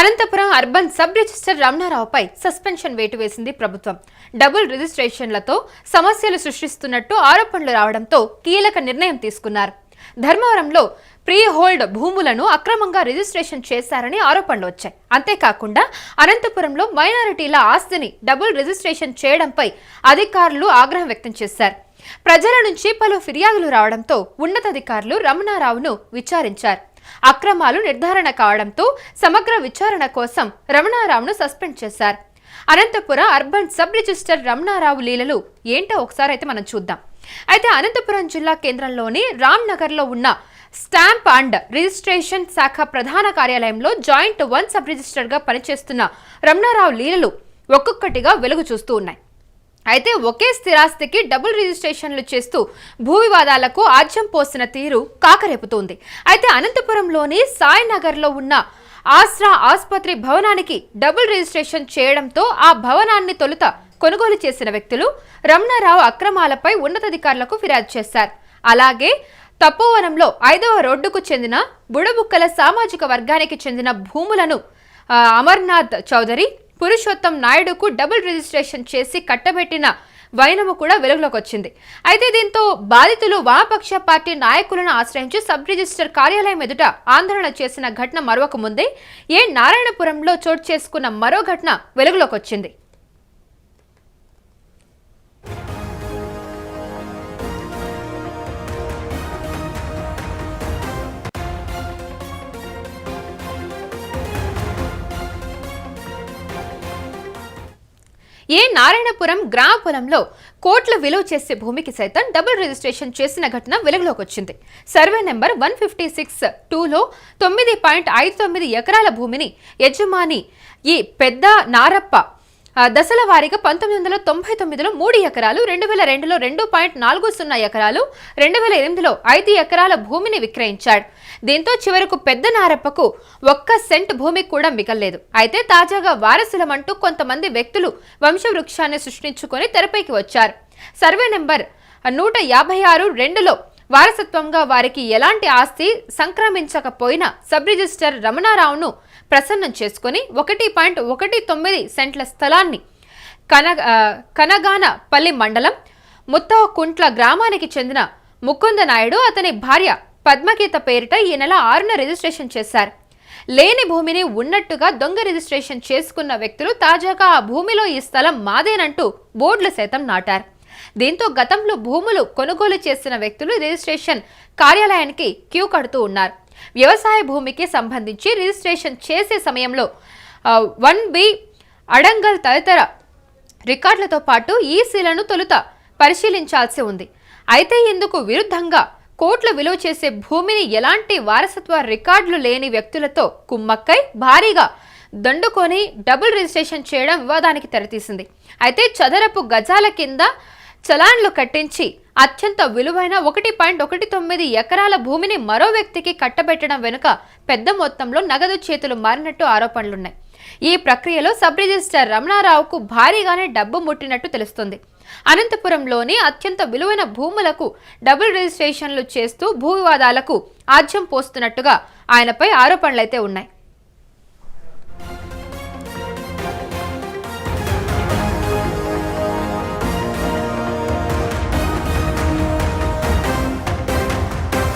Anantapuram urban sub register రమణారావుపై suspension వేటు వేసింది ప్రభుత్వం. డబుల్ రిజిస్ట్రేషన్లతో సమస్యలు సృష్టిస్తున్నట్టు ఆరోపణలు రావడంతో కీలక నిర్ణయం తీసుకున్నారు. ధర్మవరంలో ప్రీ హోల్డ్ భూములను అక్రమంగా రిజిస్ట్రేషన్ చేశారని ఆరోపణలు వచ్చాయి. అంతేకాకుండా అనంతపురంలో మైనారిటీల ఆస్తిని డబుల్ రిజిస్ట్రేషన్ చేయడంపై అధికారులు ఆగ్రహం వ్యక్తం చేశారు. ప్రజల నుంచి పలు ఫిర్యాదులు రావడంతో ఉన్నతాధికారులు రమణారావును విచారించారు. అక్రమాలు నిర్ధారణ కావడంతో సమగ్ర విచారణ కోసం రమణారావును సస్పెండ్ చేశారు. Anantapuram urban sub register Ramanarao లీలలు ఏంటో ఒకసారి అయితే మనం చూద్దాం. అయితే అనంతపురం జిల్లా కేంద్రంలోని రామ్నగర్లో ఉన్న స్టాంప్ అండ్ రిజిస్ట్రేషన్ శాఖ ప్రధాన కార్యాలయంలో జాయింట్ వన్ సబ్ రిజిస్టర్గా పనిచేస్తున్న రమణారావు లీలలు ఒక్కొక్కటిగా వెలుగు చూస్తూ ఉన్నాయి. అయితే ఒకే స్థిరాస్తికి డబుల్ రిజిస్ట్రేషన్లు చేస్తూ భూ వివాదాలకు ఆజ్యం పోసిన తీరు కాకరేపుతోంది. అయితే అనంతపురంలోని సాయినగర్లో ఉన్న ఆస్రా ఆసుపత్రి భవనానికి డబుల్ రిజిస్ట్రేషన్ చేయడంతో ఆ భవనాన్ని తొలుత కొనుగోలు చేసిన వ్యక్తులు రమణారావు అక్రమాలపై ఉన్నతాధికారులకు ఫిర్యాదు చేశారు. అలాగే తపోవనంలో ఐదవ రోడ్డుకు చెందిన బుడబుక్కల సామాజిక వర్గానికి చెందిన భూములను అమర్నాథ్ చౌదరి పురుషోత్తం నాయుడుకు డబుల్ రిజిస్ట్రేషన్ చేసి కట్టబెట్టిన వైనము కూడా వెలుగులోకి వచ్చింది అయితే దీంతో బాధితులు వామపక్ష పార్టీ నాయకులను ఆశ్రయించి సబ్ రిజిస్టర్ కార్యాలయం ఎదుట ఆందోళన చేసిన ఘటన మరొక ముందే ఏ నారాయణపురంలో చోటు చేసుకున్న మరో ఘటన వెలుగులోకి వచ్చింది ఏ నారాయణపురం గ్రామ పొలంలో కోట్ల విలువ చేసే భూమికి సైతం డబుల్ రిజిస్ట్రేషన్ చేసిన ఘటన వెలుగులోకి వచ్చింది. Survey number one fifty six టూలో తొమ్మిది పాయింట్ ఐదు తొమ్మిది ఎకరాల భూమిని యజమాని ఈ పెద్ద నారప్ప దశల వారీగా పంతొమ్మిది వందల తొంభై తొమ్మిదిలో మూడు ఎకరాలు రెండు వేల రెండులో రెండు పాయింట్ నాలుగు సున్నా ఎకరాలు రెండు వేల ఎనిమిదిలో ఐదు ఎకరాల భూమిని విక్రయించాడు. దీంతో చివరకు పెద్ద నారప్పకు ఒక్క సెంట్ భూమి కూడా మిగల్లేదు. అయితే తాజాగా వారసులమంటూ కొంతమంది వ్యక్తులు వంశవృక్షాన్ని సృష్టించుకొని తెరపైకి వచ్చారు. సర్వే నెంబర్ నూట యాభై ఆరు రెండులో వారసత్వంగా వారికి ఎలాంటి ఆస్తి సంక్రమించకపోయినా సబ్ రిజిస్టర్ రమణారావును ప్రసన్నం చేసుకుని ఒకటి పాయింట్ ఒకటి తొమ్మిది సెంట్ల స్థలాన్ని కన కనగానపల్లి మండలం ముత్తకుంట్ల గ్రామానికి చెందిన ముకుంద నాయుడు అతని భార్య పద్మగీత పేరిట ఈ నెల ఆరున రిజిస్ట్రేషన్ చేశారు. లేని భూమిని ఉన్నట్టుగా దొంగ రిజిస్ట్రేషన్ చేసుకున్న వ్యక్తులు తాజాగా ఆ భూమిలో ఈ స్థలం మాదేనంటూ బోర్డులు సైతం నాటారు. దీంతో గతంలో భూములు కొనుగోలు చేసిన వ్యక్తులు రిజిస్ట్రేషన్ కార్యాలయానికి క్యూ కడుతూ ఉన్నారు. వ్యవసాయ భూమికి సంబంధించి రిజిస్ట్రేషన్ చేసే సమయంలో వన్ బి అడంగల్ తదితర రికార్డులతో పాటు ఈసీలను తొలుత పరిశీలించాల్సి ఉంది. అయితే ఇందుకు విరుద్ధంగా కోట్ల విలువ చేసే భూమిని ఎలాంటి వారసత్వ రికార్డులు లేని వ్యక్తులతో కుమ్మక్కై భారీగా దండుకొని డబుల్ రిజిస్ట్రేషన్ చేయడం వివాదానికి తెరతీసింది. అయితే చదరపు గజాల కింద చలాన్లు కట్టించి అత్యంత విలువైన ఒకటి పాయింట్ ఒకటి తొమ్మిది ఎకరాల భూమిని మరో వ్యక్తికి కట్టబెట్టడం వెనుక పెద్ద మొత్తంలో నగదు చేతులు మారినట్టు ఆరోపణలున్నాయి. ఈ ప్రక్రియలో సబ్ రిజిస్టర్ రమణారావుకు భారీగానే డబ్బు ముట్టినట్టు తెలుస్తుంది. అనంతపురంలోని అత్యంత విలువైన భూములకు డబుల్ రిజిస్ట్రేషన్లు చేస్తూ భూ వివాదాలకు ఆజ్యం పోస్తున్నట్టుగా ఆయనపై ఆరోపణలైతే ఉన్నాయి.